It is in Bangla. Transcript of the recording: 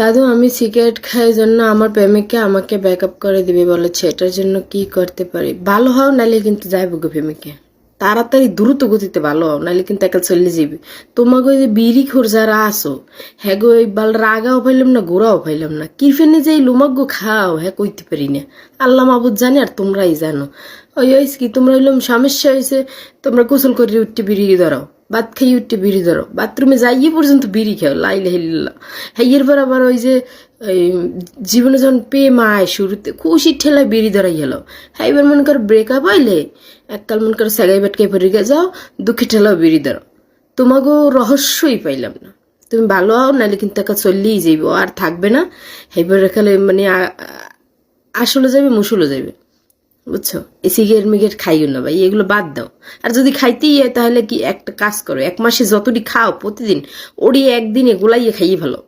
দাদু, আমি সিগারেট খাই জন্য আমার প্রেমিককে আমাকে ব্যাক আপ করে দিবে বলেছে। এটার জন্য কি করতে পারি? ভালো হও, নাহলে কিন্তু যাইব গো প্রেমিকে তাড়াতাড়ি দ্রুত গতিতে ভালো হও, নাহলে কিন্তু একা চলে যাবে তোমাকে ওই যে বিড়ি খোর যারা আসো হ্যাঁ গো ওই বাল রাগাও পাইলাম না, গোড়াও পাইলাম না। কি ফেনে যে এই গো খাও হ্যাঁ কইতে পারি না। আল্লাহ মাবুদ জানে আর তোমরাই জানো। ওই হয়েছে কি, তোমরা হইলাম সমস্যা হয়েছে তোমরা গোসল করে উঠতে বিড়ি ধরাও ভাত খাই উঠতে বিড়ি ধরো। বাথরুমে যাইয়ে পর্যন্ত বিড়ি খাও, লাইলে হিল্লা হ্যাঁ পর আবার ওই যে জীবনে যখন পেয়ে মায় শুরুতে খুশি ঠেলায় বিড়ি ধরাই গেল হ্যাঁ এবার মনে করো ব্রেকআপ হইলে এককাল মনে করো সেগাই বেটকাই গে যাও দুঃখী ঠেলাও বিড়ি ধরো। তোমাকেও রহস্যই পাইলাম না। তুমি ভালো হও নাহলে কিন্তু একা চললেই যাইব, আর থাকবে না। এবার খালে মানে আসলে যাবে মুসলে যাবে বুঝছ? এই সিগারেট মিগেট খাইও না ভাই, এগুলো বাদ দাও। আর যদি খাইতেই হয় তাহলে কি একটা কাজ করো, এক মাসে যতটি খাও প্রতিদিন, ওড়িয়ে একদিনে গোলাইয়ে খাইয়ে ভালো